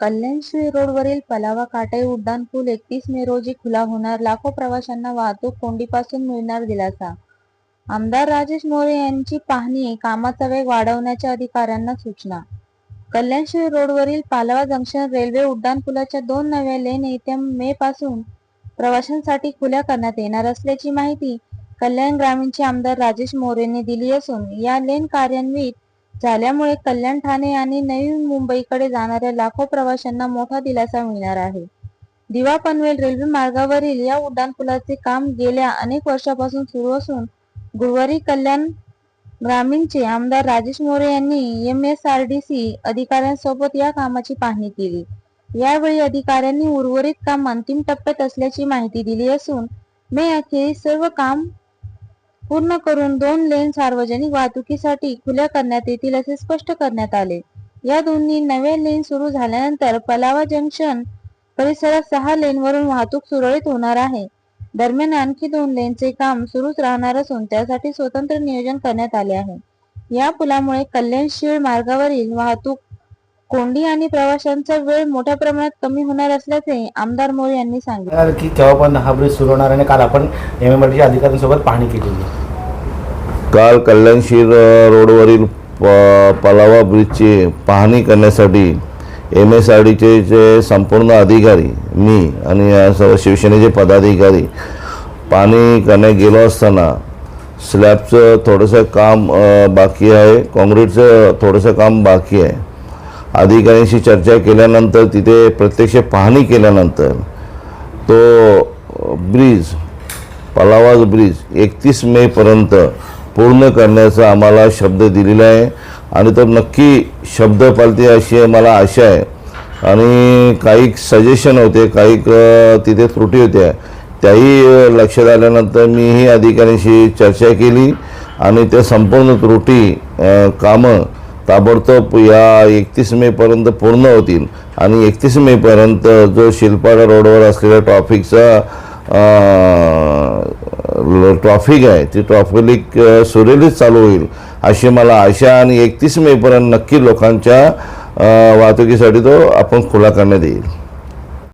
कल्याणश्री रोडवरील पलावा काटाई उड्डाणपूल एकतीस मे रोजी खुला होणार. लाखो प्रवाशांना वाहतूक कोंडीपासून मिळणार दिलासा. आमदार राजेश मोरे यांची पाहणी कामाचा वेग वाढवण्याच्या अधिकाऱ्यांना सूचना. कल्याणश्री रोडवरील पालावा जंक्शन रेल्वे उड्डाणपुलाच्या दोन नव्या लेन येत्या मे पासून प्रवाशांसाठी खुल्या करण्यात येणार असल्याची माहिती कल्याण ग्रामीणचे आमदार राजेश मोरेंनी दिली असून या लेन कार्यान्वित झाल्यामुळे कल्याण ठाणे आणि नवी मुंबईकडे जाणाऱ्या लाखो प्रवाशांना मोठा दिलासा मिळणार आहे. दिवा पनवेल रेल्वे मार्गावरील या उड्डाणपुलाचे काम गेल्या अनेक वर्षापासून सुरू असून गुरुवारी कल्याण ग्रामीणचे आमदार राजेश मोरे यांनी M S R D C अधिकाऱ्यांसोबत या कामाची पाहणी केली. यावेळी अधिकाऱ्यांनी उर्वरित काम अंतिम टप्प्यात असल्याची माहिती दिली असून मे अखेरीस सर्व काम पूर्ण करून दोन लेन सार्वजनिक वाहतुकीसाठी खुल्या करण्यात येतील असे स्पष्ट करण्यात आले. या दोन्ही नव्या लेन सुरू झाल्यानंतर पलावा जंक्शन परिसरात सहा लेनवरून वाहतूक सुरळीत होणार आहे. दरम्यान आणखी दोन लेनचे काम सुरूच राहणार असून त्यासाठी स्वतंत्र नियोजन करण्यात आले आहे. या पुलामुळे कल्याण शिळ मार्गावरील वाहतूक कोंडी आणि प्रवाशांचा वेळ मोठ्या प्रमाणात कमी होणार असल्याचे आमदार मोरे यांनी सांगितले. की केव्हा पण हा ब्रिज सुरू होणार आणि काल आपण एम एम अधिकाऱ्यांसोबत पाहणी केली काल कल्याणशीर रोडवरील प पलावा ब्रिजची पाहणी करण्यासाठी एम एस आर डीचे जे संपूर्ण अधिकारी मी आणि सर्व शिवसेनेचे पदाधिकारी पाहणी करण्यात गेलो असताना स्लॅबचं थोडंसं काम बाकी आहे काँक्रीटचं थोडंसं काम बाकी आहे. अधिकाऱ्यांशी चर्चा केल्यानंतर तिथे प्रत्यक्ष पाहणी केल्यानंतर तो ब्रिज पलावाज ब्रिज एकतीस मेपर्यंत पूर्ण करण्याचा आम्हाला शब्द दिलेला आहे. आणि तो नक्की शब्द पालते अशी मला आशा आहे. आणि काही सजेशन होते काही तिथे त्रुटी होत्या. त्याही लक्षात आल्यानंतर मीही अधिकाऱ्यांशी चर्चा केली. आणि त्या संपूर्ण त्रुटी कामं ताबडतोब या एकतीस मेपर्यंत पूर्ण होतील. आणि एकतीस मेपर्यंत जो शिल्पाडा रोडवर असलेल्या ट्रॉफिकचा ट्रॉफिक आहे ती ट्रॉफिक सुरळीत चालू होईल अशी मला आशा आणि एकतीस मेपर्यंत नक्की लोकांच्या वाहतुकीसाठी तो आपण खुला करण्यात येईल.